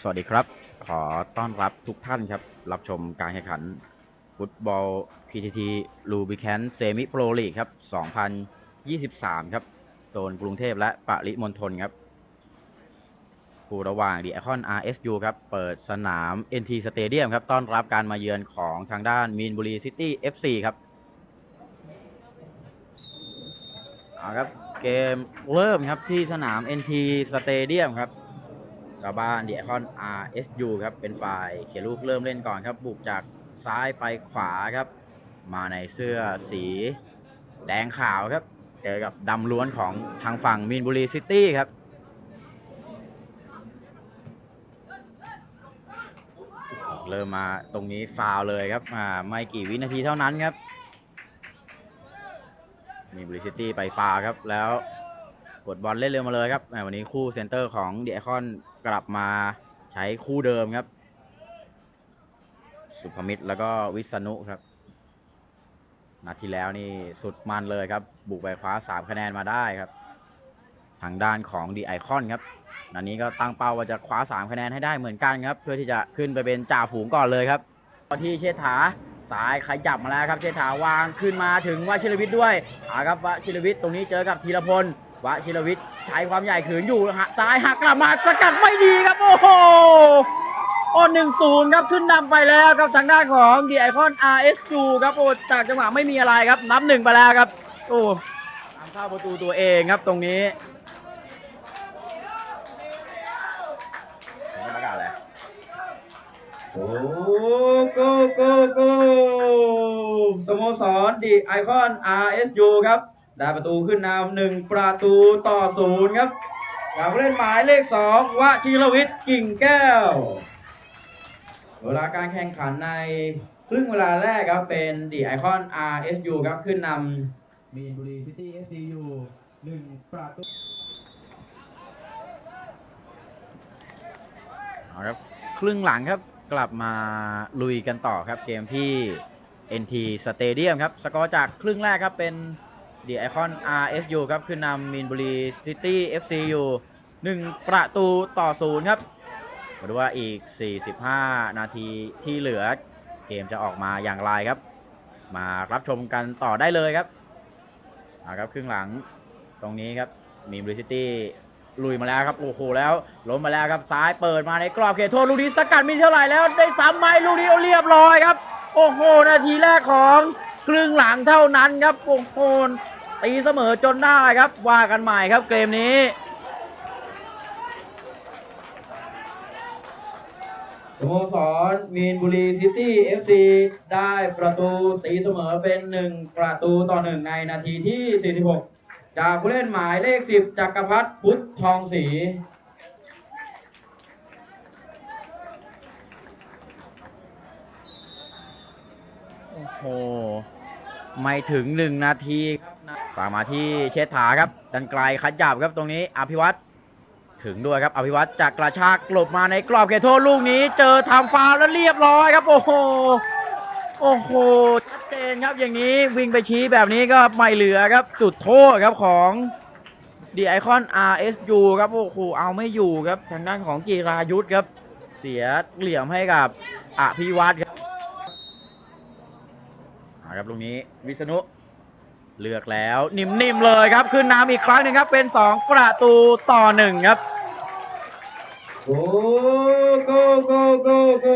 สวัสดีครับ ขอต้อนรับทุกท่านครับ รับชมการแข่งขัน ฟุตบอล PTT l u b r i c a n t Semi Pro League ครับ 2023 ครับ โซนกรุงเทพและปริมณฑลครับคู่ระหว่างดีไอคอน RSU ครับ เปิดสนาม NT Stadium ครับ ต้อนรับการมาเยือนของทางด้านมีนบุรีซิตี้ FC ครับเอาครับ เกมเริ่มครับที่สนาม NT Stadium ครับ ชาวบ้านดีไอคอน RSU ครับ เป็นฝ่ายเขียนลูกเริ่มเล่นก่อนครับ บุกจากซ้ายไปขวาครับ มาในเสื้อสีแดงขาวครับ เจอกับดำล้วนของทางฝั่งมีนบุรีซิตี้ครับเริ่มมาตรงนี้ฟาวเลยครับอ่าไม่กี่วินาทีเท่านั้นครับ มีนบุรีซิตี้ไปฟาวครับแล้ว กดบอลเล่นเร็วมาเลยครับวันนี้คู่เซนเตอร์ของเดีไอคอนกลับมาใช้คู่เดิมครับ สุภมิตรแล้วก็วิษณุครับนัดที่แล้วนี่สุดมันเลยครับ บุกไปคว้า3คะแนนมาได้ครับ ทางด้านของดีไอคอนครับนัดนี้ก็ตั้งเป้าว่าจะคว้า3คะแนนให้ได้เหมือนกันครับ เพื่อที่จะขึ้นไปเป็นจ่าฝูงก่อนเลยครับตอนที่เชษฐาสายขยับมาแล้วครับ เชษฐาวางขึ้นมาถึงว่าชิรวิทย์ด้วยอาครับว่าชิรวิทย์ตรงนี้เจอกับธีรพล วชิรวิทย์ใช้ความใหญ่ขืนอยู่หักซ้ายหักกลับมาสกัดไม่ดีครับ โอ้โหโอ้หนึ่งศูนย์ครับขึ้นนำไปแล้วครับทางด้านของดีไอคอน RS2 ครับโอ้จากจังหวะไม่มีอะไรครับ นับหนึ่งไปแล้วครับ โอ้ตามเข้าประตูตัวเองครับตรงนี้ผมไม่ประกาศเลยโอ้โกโกโกสโมสรดีไอคอน RSU ครับ ได้ประตูขึ้นนำหนึ่งประตูต่อศูนย์ครับจากผู้เล่นหมายเลขสองวชิรวิทย์กิ่งแก้ว เวลาการแข่งขันในครึ่งเวลาแรกครับเป็นดีไอคอน RSU ครับขึ้นนำมีนบุรีซิตี้เอฟซีอยู่หนึ่งประตูเอาครับครึ่งหลังครับกลับมาลุยกันต่อครับเกมที่ NT Stadium ครับ สกอร์จากครึ่งแรกครับเป็น ดีไอคอน RSU ครับ ขึ้นนำมีนบุรีซิตี้ FC อยู่ 1 ประตูต่อศูนย์ครับมาดูว่าอีก 45 นาทีที่เหลือ เกมจะออกมาอย่างไรครับ มารับชมกันต่อได้เลยครับอาครับครึ่งหลังตรงนี้ครับ มีบริซิตี้ลุยมาแล้วครับ โอ้โหแล้วล้มมาแล้วครับซ้ายเปิดมาในกรอบเขตโทษลูกนี้สกัดมีเท่าไหร่แล้วได้ซ้ำไหมลูกนี้เอาเรียบร้อยครับ โอ้โห นาทีแรกของครึ่งหลังเท่านั้นครับโอ้โห ตีเสมอจนได้ครับ ว่ากันใหม่ครับเกมนี้สโมสรมีนบุรีซิตี้ FC ได้ประตูตีเสมอเป็น1ประตูต่อ1ในนาทีที่ 46 จากผู้เล่นหมายเลข 10 จักรพัฒน์พุทธทองศรีโอ้โห ไม่ถึงหนึ่งนาทีครับนะ ฝากมาที่เชษฐาครับ ดันไกลขยับครับตรงนี้อภิวัตถึงด้วยครับอภิวัตจากกระชากหลบมาในกรอบเขตโทษลูกนี้ เจอทำฟาวแล้วเรียบร้อยครับ โอ้โหโอ้โหชัดเจนครับอย่างนี้วิ่งไปชี้แบบนี้ก็ไม่เหลือครับ จุดโทษครับของดีไอคอน RSU ครับโอ้โหเอาไม่อยู่ครับ ทางด้านของกีรายุทธครับ เสียเหลี่ยมให้กับอภิวัตครับครับลูกนี้วิษณุ เลือกแล้วนิ่มๆเลยครับขึ้นน้ำอีกครั้งหนึ่งครับเป็น 2 ประตูต่อหนึ่งครับโอ้โกโกโกโก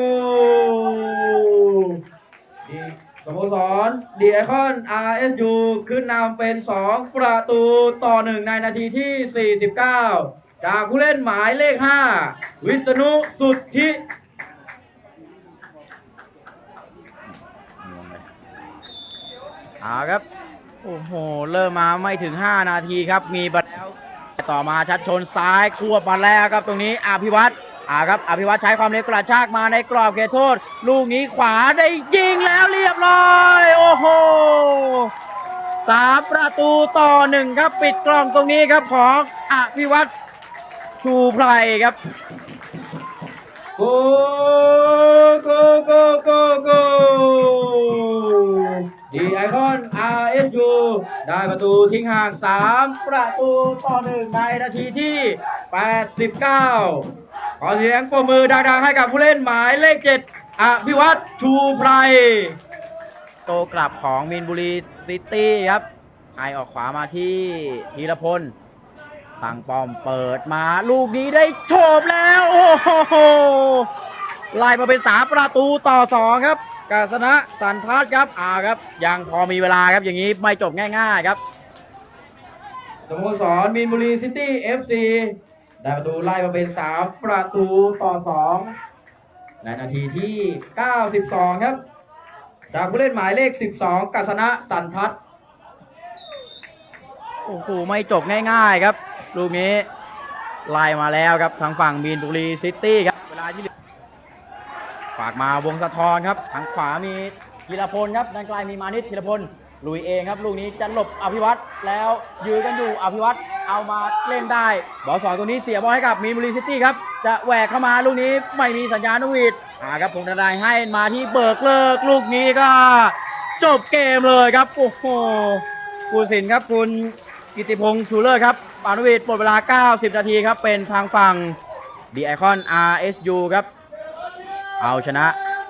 ดีสโมสรเดีไอคอน RSU ขึ้นนำเป็น 2 ประตูต่อ1ในนาทีที่ 49 จากผู้เล่นหมายเลข 5 วิษณุสุทธิเอาครับ โอ้โห เริ่มมาไม่ถึง 5 นาทีครับ มีบัตรแล้ว ต่อมาชัดชนซ้ายควบมาแล้วครับ ตรงนี้อภิวัตรอ่าครับ อภิวัตรใช้ความเร็วกระชากมาในกรอบเขตโทษ ลูกนี้ขวาได้ยิงแล้วเรียบร้อย โอ้โหสามประตูต่อหนึ่งครับ ปิดกล่องตรงนี้ครับของอภิวัตรชูไพรครับโก ได้ประตูทิ้งห่าง 3 ประตูต่อหนึ่งในนาทีที่ 89 ขอเสียงปรบมือดังๆให้กับผู้เล่นหมายเลข7อภิวัตชูไพรโตกลับของมีนบุรีซิตี้ครับไอออกขวามาที่ธีรพลตั้งป้อมเปิดมาลูกนี้ได้โฉบแล้ว โอ้โหไล่มาเป็นสามประตูต่อสองครับ กาสนะสันทัศน์ครับอ่าครับยังพอมีเวลาครับอย่างนี้ไม่จบง่ายๆครับสโมสรมีนบุรีซิตี้ FC ได้ประตูไล่มาเป็น 3 ประตูต่อ 2 ในนาทีที่ 92 ครับ จากผู้เล่นหมายเลข 12กัสนะสันทัศน์โอ้โหไม่จบง่ายๆครับ ลูกนี้ไล่มาแล้วครับทางฝั่งมีนบุรีซิตี้ครับ เวลาที่เหลือฝากมาวงสะทอนครับทางขวามีธีรพลครับด้านกลมีมานิดธีรพลลุยเองครับลูกนี้จะหลบอภิวัตรแล้วยืนกันอยู่อภิวัตรเอามาเล่นได้ บอลสองตัวนี้เสียบอลให้กับมีนบุรีซิตี้ครับ จะแหวกเข้ามาลูกนี้ไม่มีสัญญาณนวีดอ่าครับผมนายให้มาที่เบิกเลิกลูกนี้ก็ จบเกมเลยครับโอ้โหผู้สินครับคุณกิติพงษ์ชูเลอร์ครับปานวิทย์หมดเวลา 90 นาทีครับเป็นทางฝั่งดีไอคอน RSU ครับ เอาชนะ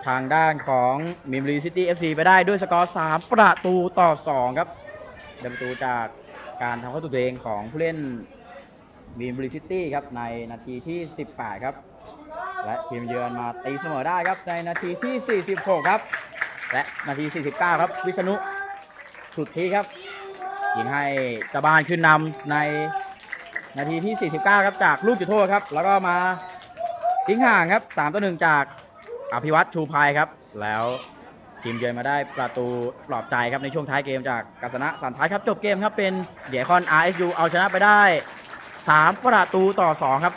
ทางด้านของมิมรีซิตี้ FC ไปได้ด้วยสกอร์ 3 ประตูต่อ 2 ครับได้ประตูจากการทำเข้าตัวเองของผู้เล่นมิมรีซิตี้ครับในนาทีที่ 18 ครับ และทีมเยือนมาตีเสมอได้ครับในนาทีที่ 46 ครับ และนาที 49 ครับ วิษณุสุดที่ครับยิงให้เจ้าบ้านขึ้นนำในนาทีที่ 49 ครับจากลูกจุดโทษครับ แล้วก็มาทิ้งห่างครับ 3 ต่อ 1 จาก อภิวัตชูพายครับ แล้วทีมเยือนมาได้ประตูปลอบใจครับในช่วงท้ายเกมจากกัสนะสันท้ายครับจบเกมครับเป็นเดียคอน RSU เอาชนะไปได้ 3 ประตูต่อ 2 ครับ